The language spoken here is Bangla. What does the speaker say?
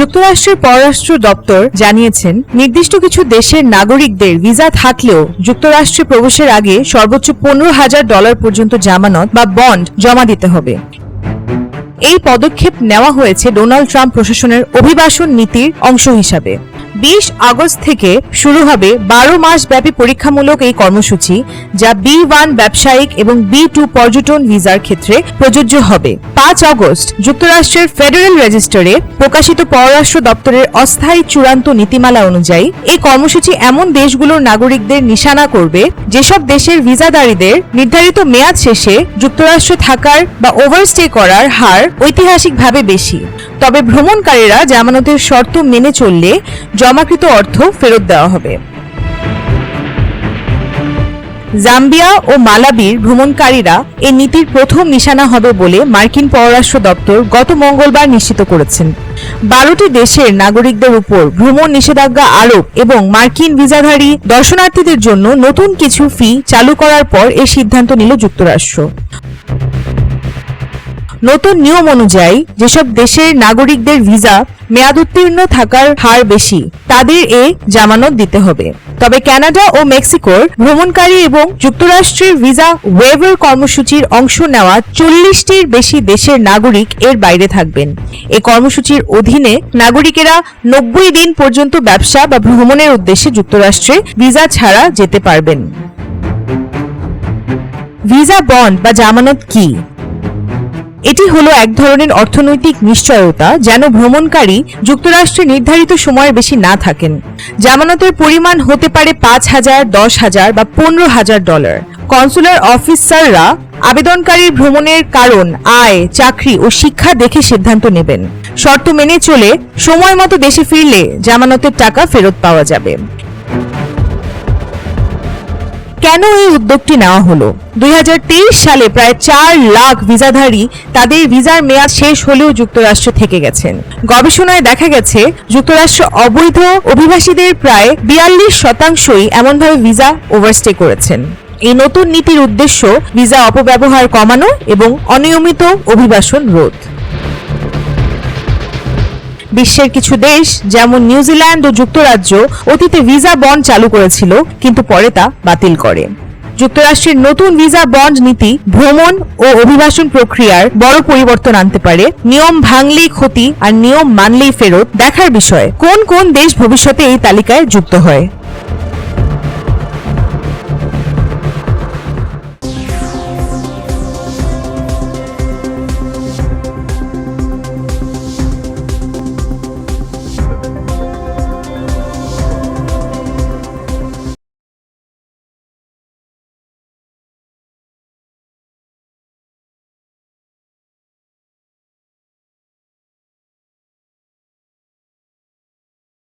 যুক্তরাষ্ট্রের পররাষ্ট্র দপ্তর জানিয়েছেন, নির্দিষ্ট কিছু দেশের নাগরিকদের ভিসা থাকলেও যুক্তরাষ্ট্রে প্রবেশের আগে সর্বোচ্চ পনেরো হাজার ডলার পর্যন্ত জামানত বা বন্ড জমা দিতে হবে। এই পদক্ষেপ নেওয়া হয়েছে ডোনাল্ড ট্রাম্প প্রশাসনের অভিবাসন নীতির অংশ হিসাবে। বিশ আগস্ট থেকে শুরু হবে বারো মাস ব্যাপী পরীক্ষামূলক এই কর্মসূচি, যা বি ওয়ান ব্যবসায়িক এবং বি টু পর্যটন ভিসার ক্ষেত্রে প্রযোজ্য হবে। পাঁচ আগস্ট যুক্তরাষ্ট্রের ফেডারেল রেজিস্টারে প্রকাশিত পররাষ্ট্র দপ্তরের অস্থায়ী চূড়ান্ত নীতিমালা অনুযায়ী এই কর্মসূচি এমন দেশগুলোর নাগরিকদের নিশানা করবে, যেসব দেশের ভিসাদারীদের নির্ধারিত মেয়াদ শেষে যুক্তরাষ্ট্র থাকার বা ওভারস্টে করার হার ঐতিহাসিকভাবে বেশি। তবে ভ্রমণকারীরা জামানতের শর্ত মেনে চললে জমাকৃত অর্থ ফেরত দেওয়া হবে। জাম্বিয়া ও মালাবির ভ্রমণকারীরা এই নীতির প্রথম নিশানা হবে বলে মার্কিন পররাষ্ট্র দপ্তর গত মঙ্গলবার নিশ্চিত করেছেন। বারোটি দেশের নাগরিকদের উপর ভ্রমণ নিষেধাজ্ঞা আরোপ এবং মার্কিন ভিসাধারী দর্শনার্থীদের জন্য নতুন কিছু ফি চালু করার পর এ সিদ্ধান্ত নিল যুক্তরাষ্ট্র। নতুন নিয়ম অনুযায়ী যেসব দেশের নাগরিকদের ভিসা মেয়াদোত্তীর্ণ থাকার হার বেশি, তাদের এ জামানত দিতে হবে। তবে কানাডা ও মেক্সিকোর ভ্রমণকারী এবং যুক্তরাষ্ট্রের ভিসা ওয়েভার কর্মসূচির অংশ নেওয়া চল্লিশটির বেশি দেশের নাগরিক এর বাইরে থাকবেন। এই কর্মসূচির অধীনে নাগরিকেরা নব্বই দিন পর্যন্ত ব্যবসা বা ভ্রমণের উদ্দেশ্যে যুক্তরাষ্ট্রে ভিসা ছাড়া যেতে পারবেন। ভিসা বন্ড বা জামানত কি? এটি হলো এক ধরনের অর্থনৈতিক নিশ্চয়তা যেন ভ্রমণকারী যুক্তরাষ্ট্রে নির্ধারিত সময়ের বেশি না থাকেন। জামানতের পরিমাণ হতে পারে পাঁচ হাজার, দশ হাজার বা পনেরো হাজার ডলার। কনসুলার অফিসাররা আবেদনকারীর ভ্রমণের কারণ, আয়, চাকরি ও শিক্ষা দেখে সিদ্ধান্ত নেবেন। শর্ত মেনে চলে সময় মতো দেশে ফিরলে জামানতের টাকা ফেরত পাওয়া যাবে। কেন এই উদ্যোগটি নেওয়া হলো? দুই হাজার তেইশ সালে প্রায় চার লাখ ভিসাধারী তাদের ভিসার মেয়াদ শেষ হলেও যুক্তরাষ্ট্র থেকে গেছেন। গবেষণায় দেখা গেছে, যুক্তরাষ্ট্র অবৈধ অভিবাসীদের প্রায় বিয়াল্লিশ শতাংশই এমনভাবে ভিসা ওভারস্টে করেছেন। এই নতুন নীতির উদ্দেশ্য ভিসা অপব্যবহার কমানো এবং অনিয়মিত অভিবাসন রোধ। বিশ্বের কিছু দেশ, যেমন নিউজিল্যান্ড ও যুক্তরাজ্য, অতীতে ভিসা বন্ড চালু করেছিল, কিন্তু পরে তা বাতিল করে। যুক্তরাষ্ট্রের নতুন ভিসা বন্ড নীতি, ভ্রমণ ও অভিবাসন প্রক্রিয়ার বড় পরিবর্তন আনতে পারে। নিয়ম ভাঙলেই ক্ষতি আর নিয়ম মানলেই ফেরত দেখার বিষয়, কোন কোন দেশ ভবিষ্যতে এই তালিকায় যুক্ত হয়।